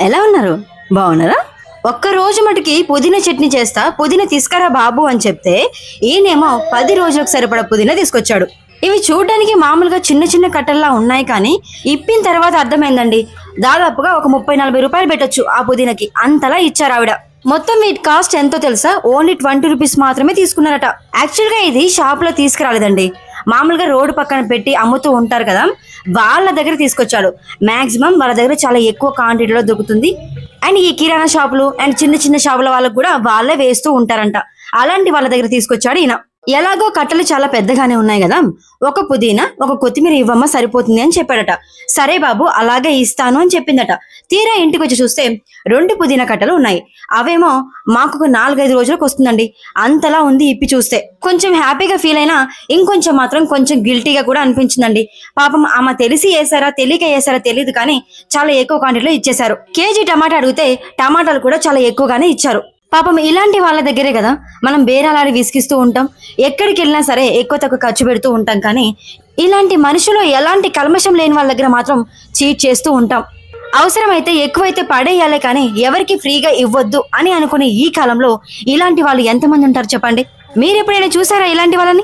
ఎలా ఉన్నారు? బాగున్నారా? ఒక్క రోజు మటుకి పుదీనా చట్నీ చేస్తా పుదీనా తీసుకురా బాబు అని చెప్తే ఈయనేమో పది రోజులకు సరిపడా పుదీనా తీసుకొచ్చాడు. ఇవి చూడడానికి మామూలుగా చిన్న చిన్న కట్టల్లా ఉన్నాయి కానీ ఇప్పిన తర్వాత అర్థమైందండి. దాదాపుగా ఒక ముప్పై నలభై రూపాయలు పెట్టొచ్చు ఆ పుదీనాకి. అంతలా ఇచ్చారు ఆవిడ. మొత్తం వీటి కాస్ట్ ఎంతో తెలుసా? ఓన్లీ ట్వంటీ రూపీస్ మాత్రమే తీసుకున్నారట. యాక్చువల్గా ఇది షాప్లో తీసుకురాలేదండి. మామూలుగా రోడ్డు పక్కన పెట్టి అమ్ముతూ ఉంటారు కదా వాళ్ళ దగ్గర తీసుకొచ్చాడు. మాక్సిమం వాళ్ళ దగ్గర చాలా ఎక్కువ క్వాంటిటీలో దొరుకుతుంది. అండ్ ఈ కిరాణా షాపులు అండ్ చిన్న చిన్న షాపుల వాళ్ళకు కూడా వాళ్ళే వేస్తూ ఉంటారంట. అలాంటి వాళ్ళ దగ్గర తీసుకొచ్చాడు ఈయన. ఎలాగో కట్టలు చాలా పెద్దగానే ఉన్నాయి కదా. ఒక పుదీనా ఒక కొత్తిమీర ఇవ్వమ్మ సరిపోతుంది అని చెప్పాడట. సరే బాబు అలాగే ఇస్తాను అని చెప్పిందట. తీరా ఇంటికి వచ్చి చూస్తే రెండు పుదీనా కట్టలు ఉన్నాయి. అవేమో మాకు నాలుగైదు రోజులకు వస్తుందండి. అంతలా ఉంది ఇప్పి చూస్తే. కొంచెం హ్యాపీగా ఫీల్ అయినా ఇంకొంచెం మాత్రం కొంచెం గిల్టీగా కూడా అనిపించిందండి. పాపం ఆమె తెలిసి వేసారా తెలియక వేసారా తెలియదు కానీ చాలా ఎక్కువ క్వాంటిటీలో ఇచ్చేశారు. కేజీ టమాటా అడిగితే టమాటాలు కూడా చాలా ఎక్కువగానే ఇచ్చారు. పాపం ఇలాంటి వాళ్ళ దగ్గరే కదా మనం బేరాలాడి విసిగిస్తూ ఉంటాం. ఎక్కడికి వెళ్ళినా సరే ఎక్కువ తక్కువ ఖర్చు పెడుతూ ఉంటాం కానీ ఇలాంటి మనుషులు ఎలాంటి కల్మషం లేని వాళ్ళ దగ్గర మాత్రం చీట్ చేస్తూ ఉంటాం. అవసరమైతే ఎక్కువైతే పడేయాలే కానీ ఎవరికి ఫ్రీగా ఇవ్వద్దు అని అనుకునే ఈ కాలంలో ఇలాంటి వాళ్ళు ఎంతమంది ఉంటారు చెప్పండి? మీరు ఎప్పుడైనా చూసారా ఇలాంటి వాళ్ళని?